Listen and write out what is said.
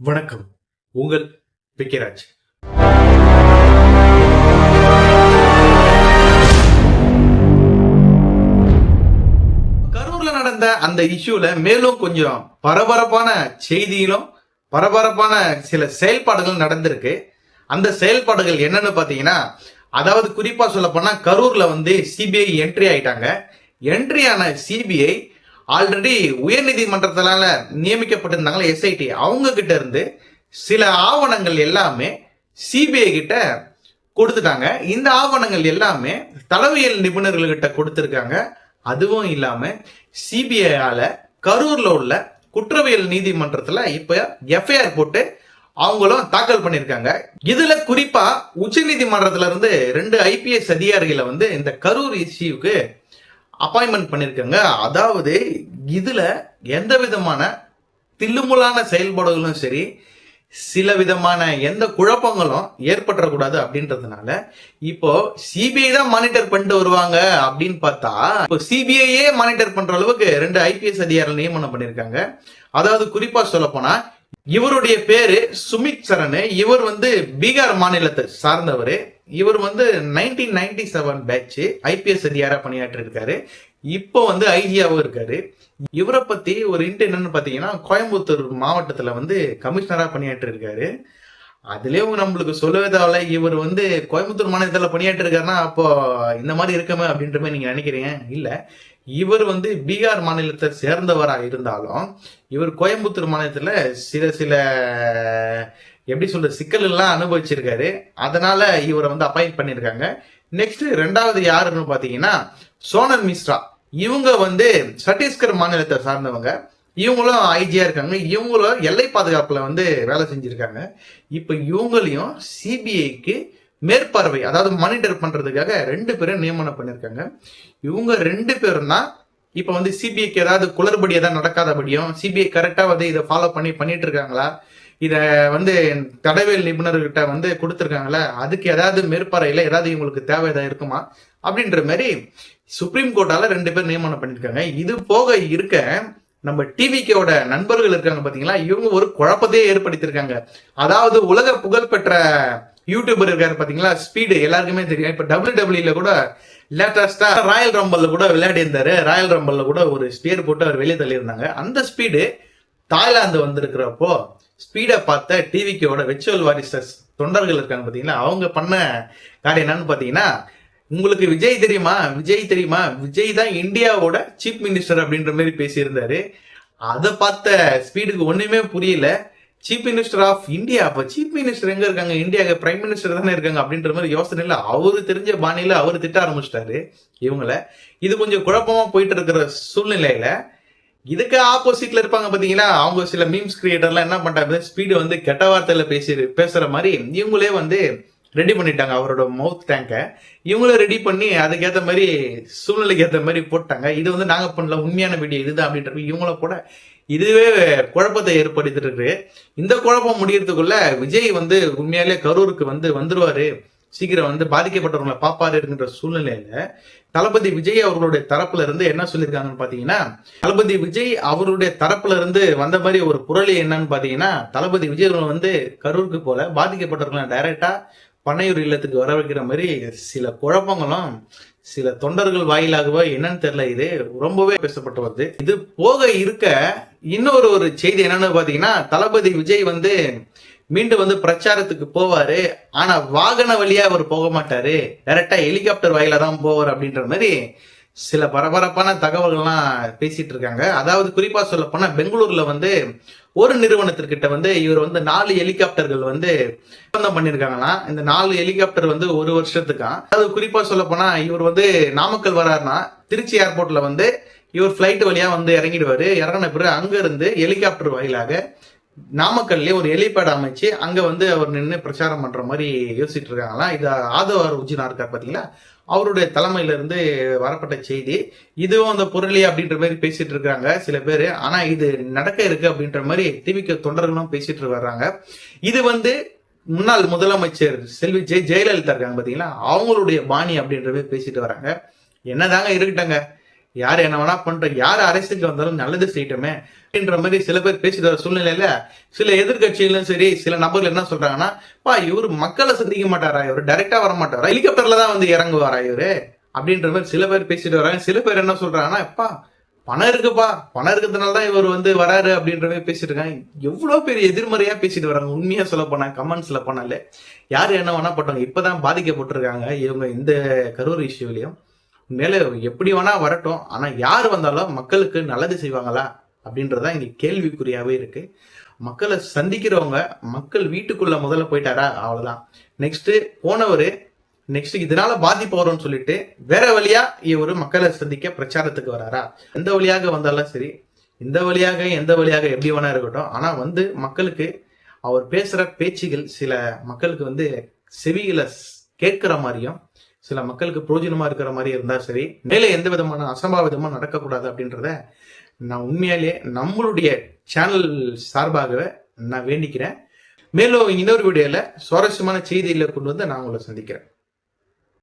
வணக்கம். உங்கள் விக்கிராஜ் கரூர்ல நடந்த அந்த இஷ்யூல மேலும் கொஞ்சம் பரபரப்பான செய்தியிலும் பரபரப்பான சில செயல்பாடுகள் நடந்திருக்கு. அந்த செயல்பாடுகள் என்னன்னு பாத்தீங்கன்னா அதாவது குறிப்பா சொல்ல போனா கரூர்ல வந்து சிபிஐ என்ட்ரி ஆயிட்டாங்க. என்ட்ரி ஆன சிபிஐ ஆல்ரெடி உயர்நீதிமன்றத்தினால நியமிக்கப்பட்டிருந்தாங்களே எஸ்ஐடி அவங்க கிட்ட இருந்து சில ஆவணங்கள் எல்லாமே சிபிஐ கிட்ட கொடுத்துட்டாங்க. இந்த ஆவணங்கள் எல்லாமே தலைவியல் நிபுணர்கள்கிட்ட கொடுத்துருக்காங்க. அதுவும் இல்லாம சிபிஐயால கரூர்ல உள்ள குற்றவியல் நீதிமன்றத்துல இப்ப எஃப்ஐஆர் போட்டு அவங்களும் தாக்கல் பண்ணிருக்காங்க. இதுல குறிப்பா உச்ச நீதிமன்றத்துல இருந்து ரெண்டு ஐபிஎஸ் அதிகாரிகளை வந்து இந்த கரூர் இஷ்யூக்கு அப்பாயின்மெண்ட் பண்ணியிருக்காங்க அதாவது இதில் எந்த விதமான தில்லுமுலான செயல்பாடுகளும் சரி சில விதமான எந்த குழப்பங்களும் ஏற்பட்டுறக்கூடாது அப்படின்றதுனால இப்போ சிபிஐ தான் மானிட்டர் பண்ணிட்டு வருவாங்க அப்படின்னு பார்த்தா இப்போ சிபிஐயே மானிட்டர் பண்ற அளவுக்கு ரெண்டு ஐபிஎஸ் அதிகாரிகள் நியமனம் பண்ணியிருக்காங்க அதாவது குறிப்பா சொல்ல போனா இவருடைய பேரு சுமித் சரண். இவர் வந்து பீகார் மாநிலத்தை சார்ந்தவர். இவர் வந்து nineteen ninety seven batch IPS அதிகாரா பணியாற்றி இருக்காரு இப்போ வந்து ஐஜியாவும் இருக்காரு. இவரை பத்தி ஒரு இன்ட் என்னன்னு பாத்தீங்கன்னா கோயம்புத்தூர் மாவட்டத்துல வந்து கமிஷனரா பணியாற்றி இருக்காரு அதுலயும் நம்மளுக்கு சொல்லவே தேவையில்ல. இவர் வந்து கோயம்புத்தூர் மாநிலத்தில் பணியாற்றி இருக்காருன்னா அப்போ இந்த மாதிரி இருக்கமே அப்படின்ற மாதிரி நீங்க நினைக்கிறீங்க? இல்ல. இவர் வந்து பீகார் மாநிலத்தை சேர்ந்தவராக இருந்தாலும் இவர் கோயம்புத்தூர் மாநிலத்துல சில சில எப்படி சொல்ற சிக்கல் எல்லாம் அனுபவிச்சிருக்காரு. அதனால இவரை வந்து அப்பாயிண்ட் பண்ணிருக்காங்க நெக்ஸ்ட் ரெண்டாவது யாருன்னு பாத்தீங்கன்னா சோனல் மிஸ்ரா. இவங்க வந்து சத்தீஸ்கர் மாநிலத்தை சார்ந்தவங்க. இவங்களும் ஐஜியா இருக்காங்க. இவங்களும் எல்லை பாதுகாப்புல வந்து வேலை செஞ்சிருக்காங்க. இப்ப இவங்களையும் சிபிஐக்கு மேற்பார்வை அதாவது மானிட்டர் பண்றதுக்காக ரெண்டு பேரும் நியமனம் பண்ணிருக்காங்க இவங்க ரெண்டு பேரும் தான் இப்ப வந்து சிபிஐக்கு ஏதாவது குளறுபடி ஏதாவது நடக்காதபடியும் சிபிஐ கரெக்டா வந்து இதை ஃபாலோ பண்ணி பண்ணிட்டு இருக்காங்களா? இதை வந்து தடவியல் நிபுணர்கிட்ட வந்து கொடுத்துருக்காங்கல்ல அதுக்கு ஏதாவது மேற்பார்வையில் ஏதாவது இவங்களுக்கு தேவை ஏதாவது இருக்குமா? அப்படின்ற மாதிரி சுப்ரீம் கோர்ட்டால ரெண்டு பேர் நியமனம் பண்ணியிருக்காங்க. இது போக இருக்க நம்ம டிவிக்கோட நண்பர்கள் இருக்காங்க பாத்தீங்களா? இவங்க ஒரு குழப்பத்தையே ஏற்படுத்தியிருக்காங்க. அதாவது உலக புகழ்பெற்ற யூடியூபர் இருக்காரு பாத்தீங்களா? ஸ்பீடு எல்லாருக்குமே தெரியும். இப்ப டபிள்யூ டபிள்யூல கூட லேட்டஸ்டா ராயல் ரம்பல்ல கூட விளையாடி இருந்தாரு ராயல் ரம்பல்ல கூட ஒரு ஸ்பியர் போட்டு அவர் வெளியே தள்ளியிருந்தாங்க. அந்த ஸ்பீடு தாய்லாந்து வந்திருக்கிறப்போ ஸ்பீடை பார்த்த டிவிக்கோட விர்ச்சுவல் வாரிசஸ் தொண்டர்கள் இருக்காங்க பார்த்தீங்கன்னா அவங்க பண்ண காரியம் என்னன்னு பாத்தீங்கன்னா உங்களுக்கு விஜய் தெரியுமா? விஜய் தெரியுமா? விஜய் தான் இந்தியாவோட சீஃப் மினிஸ்டர் அப்படின்ற மாதிரி பேசியிருந்தாரு. அதை பார்த்த ஸ்பீடுக்கு ஒண்ணுமே புரியல. சீஃப் மினிஸ்டர் ஆஃப் இந்தியா அப்ப சீஃப் மினிஸ்டர் எங்க இருக்காங்க? இந்தியாவுக்கு பிரைம் மினிஸ்டர் தானே இருக்காங்க அப்படின்ற மாதிரி யோசனை அவரு தெரிஞ்ச பாணியில அவர் திட்ட ஆரம்பிச்சிட்டாரு இவங்கள. இது கொஞ்சம் குழப்பமா போயிட்டு இருக்கிற சூழ்நிலையில இதுக்கு ஆப்போசிட்ல இருப்பாங்க பாத்தீங்களா? அவங்க சில மீம்ஸ் கிரியேட்டர்லாம் என்ன பண்றாங்க? ஸ்பீடு வந்து கெட்ட வார்த்தையில பேசி பேசுற மாதிரி இவங்களே வந்து ரெடி பண்ணிட்டாங்க. அவரோட மவுத் டேங்கை இவங்களும் ரெடி பண்ணி அதுக்கேற்ற மாதிரி சூழ்நிலைக்கு ஏற்ற மாதிரி போட்டாங்க. இது வந்து நாங்க பண்ணல. உண்மையான வீடியோ இதுதான் அப்படின்ற இவங்கள கூட இதுவே குழப்பத்தை ஏற்படுத்திட்டு இருக்கு. இந்த குழப்பம் முடியறதுக்குள்ள விஜய் வந்து உண்மையாலே கரூருக்கு வந்து வந்துருவாரு. சீக்கிரம் வந்து பாதிக்கப்பட்டவர்களை பாப்பாரு இருக்கின்ற சூழ்நிலையில தளபதி விஜய் அவர்களுடைய தரப்புல இருந்து என்ன சொல்லியிருக்காங்கன்னு பாத்தீங்கன்னா தளபதி விஜய் அவருடைய தரப்புல இருந்து வந்த மாதிரி ஒரு புரளி என்னன்னு பாத்தீங்கன்னா தளபதி விஜய் அவர்கள் வந்து கரூருக்கு போல பாதிக்கப்பட்டவர்களை டைரக்டா பண்ணையூர் இல்லத்துக்கு வர வைக்கிற மாதிரி சில குழப்பங்களும் சில தொண்டர்கள் வாயிலாகவோ என்னன்னு தெரியல இது ரொம்பவே பேசப்பட்டு வருது. இது போக இருக்க இன்னொரு ஒரு செய்தி என்னன்னு பாத்தீங்கன்னா தளபதி விஜய் வந்து மீண்டும் வந்து பிரச்சாரத்துக்கு போவாரு. ஆனா வாகன வழியா அவர் போக மாட்டாரு. டைரக்டா ஹெலிகாப்டர் வாயில தான் போவார் அப்படின்ற மாதிரி சில பரபரப்பான தகவல்கள்லாம் பேசிட்டு இருக்காங்க அதாவது குறிப்பா சொல்ல போனா பெங்களூர்ல வந்து ஒரு நிறுவனத்திற்கிட்ட வந்து இவர் வந்து நாலு ஹெலிகாப்டர்கள் வந்து ஒப்பந்தம் பண்ணியிருக்காங்கன்னா இந்த நாலு ஹெலிகாப்டர் வந்து ஒரு வருஷத்துக்காம். அதாவது குறிப்பா சொல்ல போனா இவர் வந்து நாமக்கல் வராருன்னா திருச்சி ஏர்போர்ட்ல வந்து இவர் பிளைட் வழியா வந்து இறங்கிடுவாரு. இறங்கின பிறகு அங்க இருந்து ஹெலிகாப்டர் வாயிலாக நாமக்கல்லே ஒரு ஹெலிபேட் அமைச்சு அங்க வந்து அவர் நின்று பிரச்சாரம் பண்ற மாதிரி யோசிச்சுட்டு இருக்காங்களா இது ஆதவர் உஜினா இருக்கார் பாத்தீங்களா? அவருடைய தலைமையில இருந்து வரப்பட்ட செய்தி இதுவும் அந்த பொருளி அப்படின்ற மாதிரி பேசிட்டு இருக்காங்க சில பேர். ஆனா இது நடக்க இருக்கு அப்படின்ற மாதிரி திமுக தொண்டர்களும் பேசிட்டு வர்றாங்க. இது வந்து முன்னாள் முதலமைச்சர் செல்வி ஜெய் ஜெயலலிதா இருக்காங்க பாத்தீங்களா? அவங்களுடைய பாணி அப்படின்ற மாதிரி பேசிட்டு வராங்க என்னதாங்க இருக்கட்டாங்க யார் என்ன வேணா பண்றோம் யார் அரசுக்கு வந்தாலும் நல்லது செய்யட்டுமே அப்படின்ற மாதிரி சில பேர் பேசிட்டு வர சூழ்நிலையில சில எதிர்கட்சிகளும் சரி சில நபர்கள் என்ன சொல்றாங்கன்னா பா இவர் மக்களை சந்திக்க மாட்டாரா? இவர் டைரக்டா வர மாட்டாரா ஹெலிகாப்டர்ல தான் வந்து இறங்குவாரா இவரு? அப்படின்ற மாதிரி சில பேர் பேசிட்டு வராங்க. சில பேர் என்ன சொல்றாங்கன்னா எப்பா பணம் இருக்குப்பா. பணம் இருக்கிறதுனால தான் இவர் வந்து வராரு அப்படின்ற மாதிரி பேசிட்டு இருக்காங்க. எவ்வளவு பெரிய எதிர்மறையா பேசிட்டு வராங்க. உண்மையா சொல்ல போனா கமெண்ட்ஸ்ல போனாலே. யார் என்ன வேணா பட்டவங்க இப்பதான் பாதிக்கப்பட்டிருக்காங்க. இவங்க இந்த கரூர் இஷ்யூலயும் மேலே எப்படி வேணா வரட்டும். ஆனால் யார் வந்தாலும் மக்களுக்கு நல்லது செய்வாங்களா? அப்படின்றதா இங்கே கேள்விக்குறியாகவே இருக்கு. மக்களை சந்திக்கிறவங்க மக்கள் வீட்டுக்குள்ள முதல்ல போயிட்டாரா? அவ்வளோதான் நெக்ஸ்ட் போனவர் நெக்ஸ்ட் இதனால பாதிப்பு வரும்னு சொல்லிட்டு வேற வழியா இவர் மக்களை சந்திக்க பிரச்சாரத்துக்கு வராரா? எந்த வழியாக வந்தாலும் சரி இந்த வழியாக எந்த வழியாக எப்படி வேணா இருக்கட்டும். ஆனா வந்து மக்களுக்கு அவர் பேசுற பேச்சுகள் சில மக்களுக்கு வந்து செவிகளை கேட்கிற மாதிரியும் சில மக்களுக்கு பிரோஜனமா இருக்கிற மாதிரி இருந்தா சரி மேலே எந்த விதமான அசம்பாவிதமா நடக்கக்கூடாது அப்படின்றத நான் உண்மையாலேயே நம்மளுடைய சேனல் சார்பாகவே நான் வேண்டிக்கிறேன். மேலும் இன்னொரு வீடியோல சுவாரஸ்யமான செய்திகளை கொண்டு வந்து நான் உங்களை சந்திக்கிறேன்.